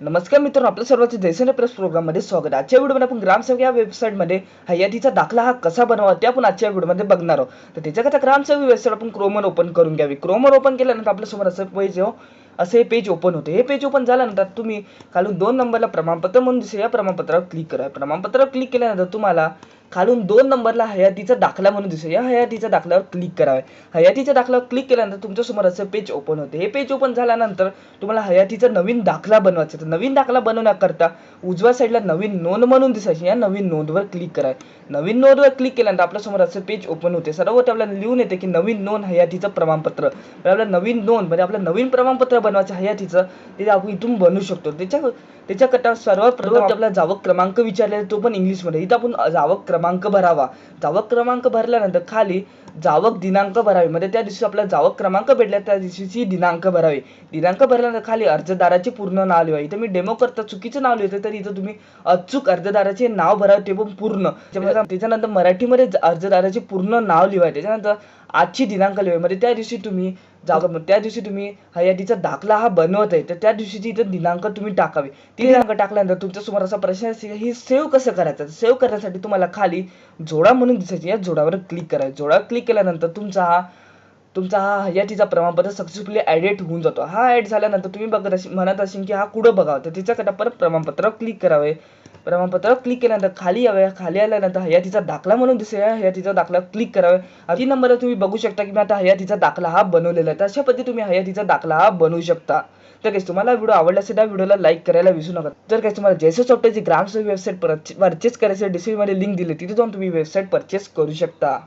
नमस्कार मित्रांनो आपल्या सर्वांचे जैसेने प्रेस प्रोग्राममध्ये स्वागत आहे. आजच्या व्हिडिओमध्ये आपण ग्रामसेवक या वेबसाईटमध्ये हयातीचा दाखला हा कसा बनवावा ते आपण आजच्या व्हिडिओमध्ये बघणार आहोत. तर त्याच्याकरता ग्रामसेवक वेबसाईट आपण क्रोमर ओपन करून घ्यावी. क्रोमर ओपन केल्यानंतर आपल्यासमोर असं पेज हो. असे पेज ओपन होते. हे पेज ओपन झाल्यानंतर तुम्ही खालून दोन नंबरला प्रमाणपत्र म्हणून दिसेल. या प्रमाणपत्रावर क्लिक करा. प्रमाणपत्रावर क्लिक केल्यानंतर तुम्हाला खालून दोन नंबरला हयातीचा दाखला म्हणून दिसेल या हयातीच्या दाखल्यावर क्लिक करावे. हयातीच्या दाखल्यावर क्लिक केल्यानंतर तुमच्यासमोर असं पेज ओपन होते. हे पेज ओपन झाल्यानंतर तुम्हाला हयातीचा नवीन दाखला बनवायचा. तर नवीन दाखला बनवण्याकरता उजव्या साईडला नवीन नोंद म्हणून दिसायची. या नवीन नोंदवर क्लिक करावे. नवीन नोंदवर क्लिक केल्यानंतर आपल्यासमोर असं पेज ओपन होते. सर्वत्र आपल्याला लिहून येते की नवीन नोंद हयातीचं प्रमाणपत्र. म्हणजे आपलं नवीन नोंद म्हणजे आपलं नवीन प्रमाणपत्र बनवायचं हयातीचं ते आपण इथून बनवू शकतो. त्याच्या त्याच्याकरता सर्वात प्रथम आपला जावक क्रमांक विचारलेला तो पण इंग्लिशमध्ये इथं आपण जावक क्रमांक क्रमांक भरावा. जावक क्रमांक भरल्यानंतर खाली जावक दिनांक भरावे. म्हणजे त्या दिवशी आपला जावक क्रमांक भेटला त्या दिवशीची दिनांक भरावी. दिनांक भरल्यानंतर खाली अर्जदाराचे पूर्ण नाव लिहा इथं मी डेमो करता चुकीचं नाव लिहितो तरी इथं तुम्ही अचूक अर्जदाराचे नाव भरावे ते पण पूर्ण. त्याच्यानंतर मराठीमध्ये अर्जदाराचे पूर्ण नाव लिहावे. त्याच्यानंतर आजची दिनांक लिहावी. म्हणजे त्या दिवशी तुम्ही जागा त्या दिवशी तुम्ही हयातीचा दाखला हा बनवत आहे तर त्या दिवशीची इथं दिनांक तुम्ही टाकावी. ती दिनांक टाकल्यानंतर तुमच्यासमोर असा प्रश्न असेल ही सेव्ह कसं करायचं? सेव्ह करण्यासाठी तुम्हाला खाली जोडा म्हणून दिसायची. या जोडावर क्लिक करायचं. जोडा क्लिक केल्यानंतर तुमचा हा तुमचा हा हयातीचा प्रमाणपत्र सक्सेसफुली ॲडेट होऊन जातो. हा ॲड झाल्यानंतर तुम्ही बघत अशी म्हणत असेल की हा कुठं बघावं? तर त्याच्याकडे परत प्रमाणपत्रावर क्लिक करावे. प्रमाणपत्र क्लिक केल्यानंतर खाली याव्या खाली आल्यानंतर हयातीचा दाखला म्हणून दिसेल हयातीचा दाखला क्लिक करावे. तीन नंबरला तुम्ही बघू शकता की मी आता हयातीचा दाखला हा बनवलेला आहे. अशा पद्धती तुम्ही हयातीचा दाखला हा बनवू शकता. तर काही तुम्हाला व्हिडिओ आवडला असेल त्या व्हिडिओला लाईक करायला विसरू नका. जर काही तुम्हाला जैसे सॉफ्टवेअरची ग्रामसेवक वेबसाईट परचेस करायची डिस्क्रिप्शनमध्ये लिंक दिली तिथे जाऊन तुम्ही वेबसाईट परचेस करू शकता.